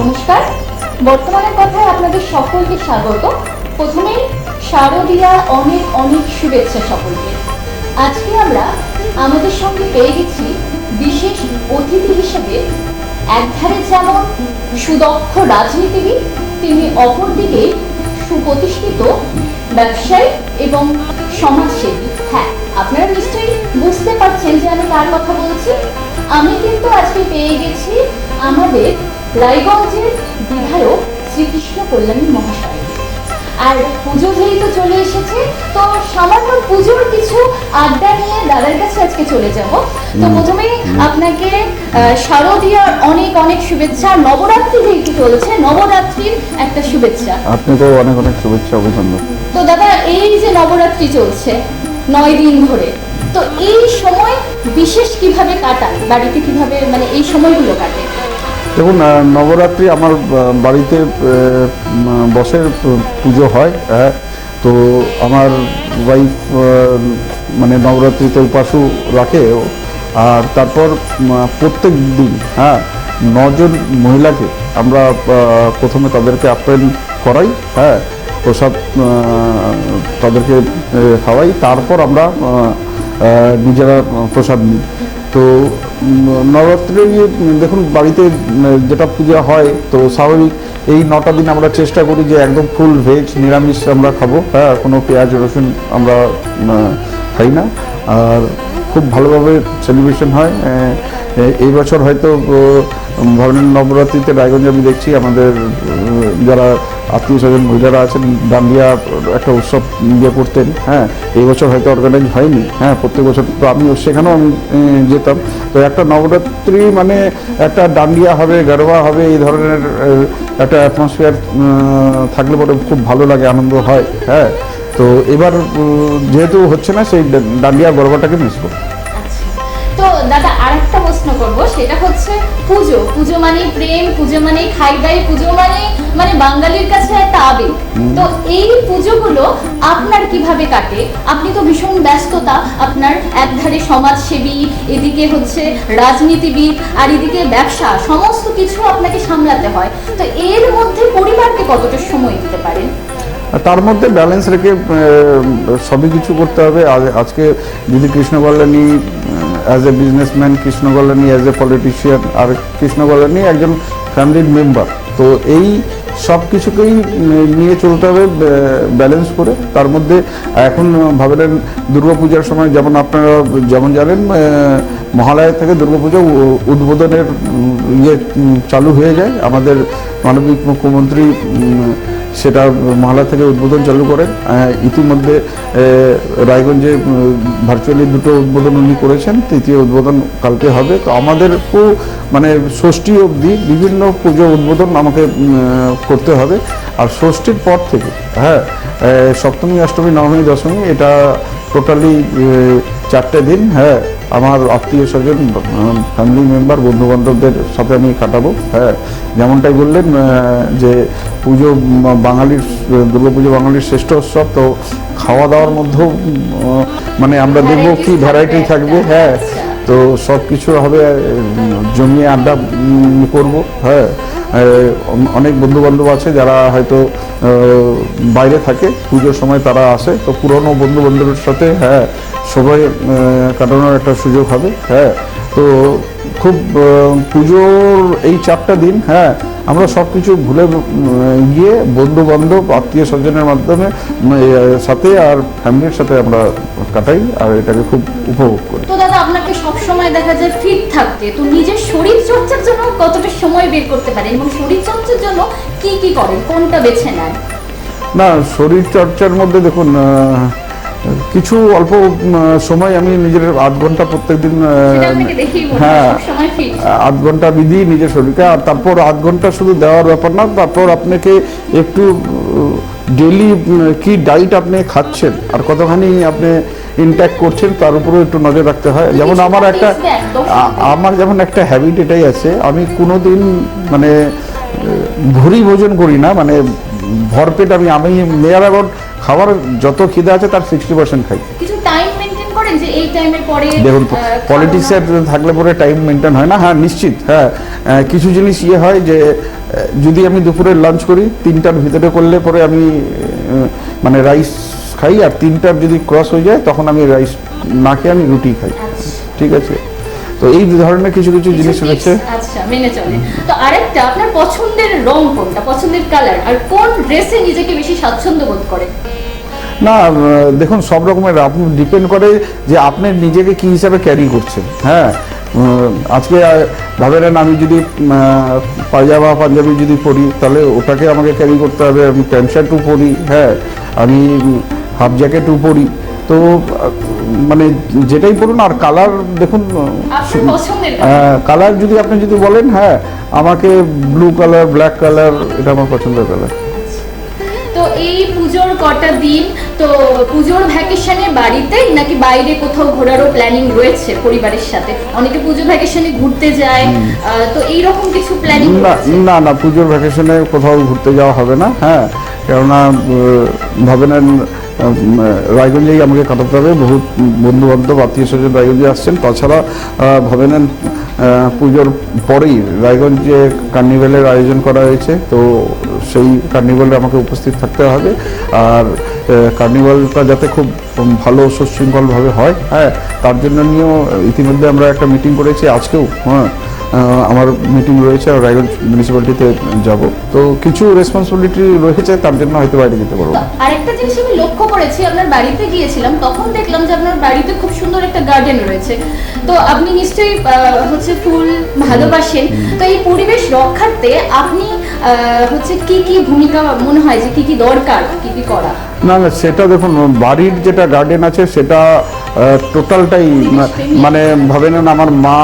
নমস্কার। বর্তমানের কথায় আপনাদের সকলকে স্বাগত। প্রথমেই শারদীয়া অনেক অনেক শুভেচ্ছা সকলকে। আজকে আমরা আমাদের সঙ্গে পেয়ে গেছি বিশেষ অতিথি হিসেবে। একধারে যেমন সুদক্ষ রাজনীতিবিদ, তিনি অপরদিকে সুপ্রতিষ্ঠিত ব্যবসায়ী এবং সমাজসেবী। হ্যাঁ আপনারা নিশ্চয়ই বুঝতে পারছেন যে আমি কার কথা বলছি। আমি কিন্তু আজকে পেয়ে গেছি আমাদের রায়গঞ্জের বিধায়ক শ্রীকৃষ্ণ কল্যাণী মহাশয়। আর পুজো যেহেতু চলে এসেছে তো সামান্য পুজোর কিছু আড্ডা নিয়ে দাদার কাছে আজকে চলে যাব। তো প্রথমেই আপনাকে শারদীয়ার অনেক অনেক শুভেচ্ছা। নবরাত্রি যেহেতু চলছে নবরাত্রির একটা শুভেচ্ছা। আপনাকেও অনেক অনেক শুভেচ্ছা অভিনন্দন। তো দাদা এই যে নবরাত্রি চলছে নয় দিন ধরে তো এই সময় বিশেষ কীভাবে কাটান? বাড়িতে কীভাবে মানে এই সময়গুলো কাটে? দেখুন নবরাত্রি আমার বাড়িতে বসের পুজো হয় হ্যাঁ। তো আমার ওয়াইফ মানে নবরাত্রিতে উপাসু রাখে, আর তারপর প্রত্যেক দিন হ্যাঁ নজন মহিলাকে আমরা প্রথমে তাদেরকে আপ্যায়ন করাই হ্যাঁ প্রসাদ তাদেরকে খাওয়াই, তারপর আমরা নিজেরা প্রসাদ নিই। তো নবরাত্রি, দেখুন, বাড়িতে যেটা পূজা হয়, তো স্বাভাবিক এই নটা দিন আমরা চেষ্টা করি যে একদম ফুল ভেজ নিরামিষ আমরা খাব। হ্যাঁ কোনো পেঁয়াজ, রসুন আমরা খাই না। আর খুব ভালোভাবে সেলিব্রেশন হয়। এই বছর হয়তো ধরেন নবরাত্রিতে রায়গঞ্জে আমি দেখছি আমাদের যারা আত্মীয় স্বজন মহিলারা আছেন, ডান্ডিয়া একটা উৎসব ইয়ে করতেন হ্যাঁ। এই বছর হয়তো অর্গানাইজ হয়নি হ্যাঁ প্রত্যেক বছর। তো আমি সেখানেও আমি যেতাম। তো একটা নবরাত্রি মানে একটা ডান্ডিয়া হবে, গরবা হবে, এই ধরনের একটা অ্যাটমসফিয়ার থাকলে পরে খুব ভালো লাগে, আনন্দ হয় হ্যাঁ। তো এবার যেহেতু হচ্ছে না সেই ডান্ডিয়া গরবাটাকে মিস করব। আচ্ছা। তো দাদা আরেকটা প্রশ্ন করব। সেটা হচ্ছে পুজো। পুজো মানে প্রেম পুজো মানে খাই দাই পুজো মানে মানে বাঙালির কাছে একটা আবেগ। তো এই পুজোগুলো আপনার কীভাবে কাটে? আপনি তো ভীষণ ব্যস্ততা। আপনার একধারে সমাজসেবী এদিকে হচ্ছে রাজনীতিবিদ আর এদিকে ব্যবসা সমস্ত কিছু আপনাকে সামলাতে হয়। তো এর মধ্যে পরিবারকে কতটা সময় দিতে পারেন? তার মধ্যে ব্যালেন্স রেখে সবই কিছু করতে হবে। আজ- আজকে যদি Krishna as a businessman Krishna as a politician আর কৃষ্ণ কল্যাণী একজন ফ্যামিলির মেম্বার তো এই সব কিছুকেই নিয়ে চলতে হবে ব্যালেন্স করে। তার মধ্যে, এখন ভাবলেন দুর্গাপূজার সময়, যেমন আপনারা যেমন জানেন মহালয়া থেকে দুর্গাপূজা উদ্বোধনের ইয়ে চালু হয়ে যায়। আমাদের মানবিক মুখ্যমন্ত্রী সেটা মহালা থেকে উদ্বোধন চালু করেন ইতিমধ্যে রায়গঞ্জে ভার্চুয়ালি দুটো উদ্বোধন উনি করেছেন, তৃতীয় উদ্বোধন কালকে হবে। তো আমাদেরকেও মানে ষষ্ঠী অবধি বিভিন্ন পুজো উদ্বোধন আমাকে করতে হবে। আর ষষ্ঠীর পর থেকে হ্যাঁ সপ্তমী, অষ্টমী, নবমী, দশমী, এটা টোটালি চারটে দিন হ্যাঁ আমার আত্মীয় স্বজন ফ্যামিলি মেম্বার বন্ধু বান্ধবদের সাথে আমি কাটাবো হ্যাঁ। যেমনটাই বললেন যে পুজো বাঙালির দুর্গাপুজো বাঙালির শ্রেষ্ঠ উৎসব, তো খাওয়া দাওয়ার মধ্যেও মানে আমরা দেখব কি ভ্যারাইটি থাকবে হ্যাঁ। তো সব কিছু হবে, জমিয়ে আড্ডা করব। হ্যাঁ অনেক বন্ধু বান্ধব আছে যারা হয়তো বাইরে থাকে, পুজোর সময় তারা আসে। তো পুরনো বন্ধু বান্ধবের সাথে হ্যাঁ সবাই কাটানোর একটা সুযোগ হবে। হ্যাঁ তো খুব পুজোর এই চারটা দিন হ্যাঁ আমরা সব কিছু ভুলে গিয়ে বন্ধু বান্ধব আত্মীয় স্বজনের মাধ্যমে সাথে আর ফ্যামিলির সাথে আমরা কাটাই আর এটাকে খুব উপভোগ করি। তো দাদা আপনাকে সব সময় দেখা যায় ফিট থাকতে। তো নিজের শরীর চর্চার জন্য কতটা সময় বের করতে পারেন এবং শরীর চর্চার জন্য কি কি করেন? কোনটা বেছে নেন? না শরীর চর্চার মধ্যে দেখুন কিছু অল্প সময় আমি নিজের আধ ঘণ্টা প্রত্যেকদিন হয় আধ ঘণ্টা দিই নিজের শরীরকে আর তারপর আধ ঘণ্টা শুধু দেওয়ার ব্যাপার না তারপর আপনাকে একটু ডেলি কি ডাইট আপনি খাচ্ছেন আর কতখানি আপনি ইনট্যাক্ট করছেন তার উপরেও একটু নজর রাখতে হয়। যেমন আমার একটা আমার যেমন একটা হ্যাবিট এটাই আছে আমি কোনো দিন মানে ভুরি ভোজন করি না মানে ভরপেট আমি আমি মেয়ার অ্যাবাউট খাবার যত খিদে আছে তার সিক্সটি পার্সেন্ট খাই। কিছু টাইম মেনটেন করেন যে এই টাইমের পরে দেখুন পলিটিক্সে থাকলে পরে টাইম মেনটেন হয় না। হ্যাঁ নিশ্চিত হ্যাঁ। কিছু জিনিস ইয়ে হয় যে যদি আমি দুপুরে লাঞ্চ করি তিনটার ভিতরে করলে পরে আমি মানে রাইস খাই আর তিনটার যদি ক্রস হয়ে যায় তখন আমি রাইস না খেয়ে আমি রুটি খাই। আচ্ছা। ঠিক আছে? তো এই ধরনের কিছু কিছু জিনিস রয়েছে। আচ্ছা মেনে চলে। তো আরেকটা আপনার পছন্দের রং কোনটা? পছন্দের কালার আর কোন ড্রেসে নিজেকে বেশি স্বাচ্ছন্দ্য বোধ করে? না দেখুন সব রকমের আপনি ডিপেন্ড করে যে আপনি নিজেকে কি হিসাবে ক্যারি করছেন। হ্যাঁ আজকে আহ, ভাবে নেন আমি যদি পায়জামা পাঞ্জাবি যদি পরি তাহলে ওটাকে আমাকে ক্যারি করতে হবে আমি প্যান্ট শার্টও পরি হ্যাঁ আমি হাফ জ্যাকেটও পরি। তো মানে যেটাই বলুন আর কালার দেখুন? কালার যদি আপনি যদি বলেন হ্যাঁ আমাকে ব্লু কালার ব্ল্যাক কালার এটা আমার পছন্দের কালার তো এই পুজোর কটা দিন তো পুজোর ভ্যাকেশনে বাড়িতেই নাকি বাইরে কোথাও ঘোরারও প্ল্যানিং রয়েছে পরিবারের সাথে? অনেকে পুজো ভ্যাকেশনে ঘুরতে যায় তো এই রকম কিছু প্ল্যানিং না না না পুজোর ভ্যাকেশনে কোথাও ঘুরতে যাওয়া হবে না হ্যাঁ। কেননা আহ, ভাবে নেন রায়গঞ্জেই আমাকে কাটাতে হবে। বহুত বন্ধু বান্ধব আত্মীয় স্বজন রায়গঞ্জে আসছেন। তাছাড়া আহ, ভাবে নেন পুজোর পরেই রায়গঞ্জে কার্নিভেলের আয়োজন করা হয়েছে। তো সেই কার্নিভেলে আমাকে উপস্থিত থাকতে হবে। আর কার্নিভালটা যাতে খুব ভালো সুশৃঙ্খলভাবে হয় হ্যাঁ তার জন্য নিয়েও ইতিমধ্যে আমরা একটা মিটিং করেছি। আজকেও হ্যাঁ আমার মিটিং রয়েছে আর রায়গঞ্জ মিউনিসিপ্যালিটিতে যাব। তো কিছু রেসপন্সিবিলিটি রয়েছে তার জন্য হয়তো বাইরে যেতে পারব। আরেকটা জিনিস আমি লক্ষ্য করেছি আপনার বাড়িতে গিয়েছিলাম তখন দেখলাম যে আপনার বাড়িতে খুব সুন্দর একটা গার্ডেন রয়েছে। তো আপনি নিশ্চয়ই হচ্ছে ফুল ভালোবাসেন। তো এই পরিবেশ রক্ষার্থে আপনি হচ্ছে কি কি ভূমিকা মনে হয় যে কি কি দরকার কি কি করা? না না সেটা দেখুন বাড়ির যেটা গার্ডেন আছে সেটা টোটালটাই মানে ভাবে নেন আমার মা,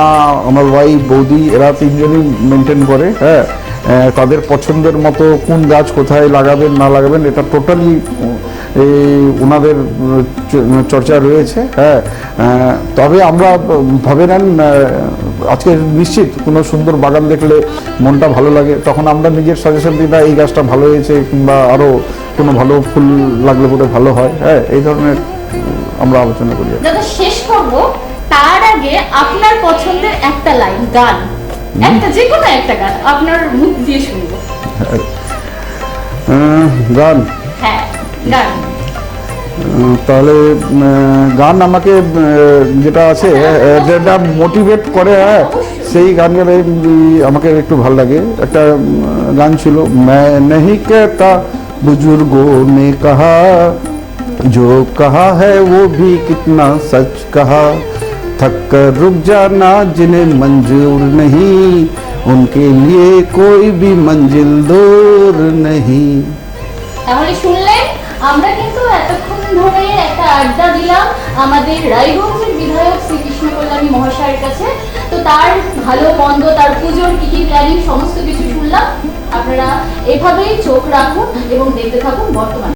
আমার ওয়াইফ বৌদি, এরা তিনজনই মেনটেন করে হ্যাঁ। তাদের পছন্দের মতো কোন গাছ কোথায় লাগাবেন, না লাগাবেন, এটা টোটালি এই ওনাদের চর্চা রয়েছে হ্যাঁ। তবে আমরা ভাবে নেন আজকে নিশ্চিত কোনো সুন্দর বাগান দেখলে মনটা ভালো লাগে, তখন আমরা নিজের সাজেশন দিই, না, এই গাছটা ভালো হয়েছে, কিংবা আরও কোনো ভালো ফুল লাগলে পরে ভালো হয়। হ্যাঁ এই ধরনের আমরা আলোচনা করি আর কি। দাদা শেষ করব তার আগে আপনার পছন্দের একটা লাইন গান একটা যে কোনো একটা গান আপনার মুখ দিয়ে শুনবো আহ, গান হ্যাঁ গান উম, তাহলে উম, গান আমাকে উম, যেটা আছে আহ, যেটা মোটিভেট করে হ্যাঁ সেই গান গেলে আমাকে একটু ভালো লাগে একটা উম, গান ছিল मैं नहीं कहता बुजुर्गों ने कहा जो कहा है वो भी कितना सच कहा थक कर रुक जाना जिन्हें मंजूर नहीं उनके लिए कोई भी मंजिल दूर नहीं তাহলে শুনলেন আমরা কিন্তু এতক্ষণ ধরে একটা আড্ডা দিলাম আমাদের রায়গঞ্জের বিধায়ক শ্রীকৃষ্ণ কল্যাণী মহাশয়ের কাছে তো তার ভালো মন্দ তার পুজোর কি কি প্ল্যানিং সমস্ত কিছু শুনলাম আপনারা এভাবেই চোখ রাখুন এবং দেখতে থাকুন বর্তমান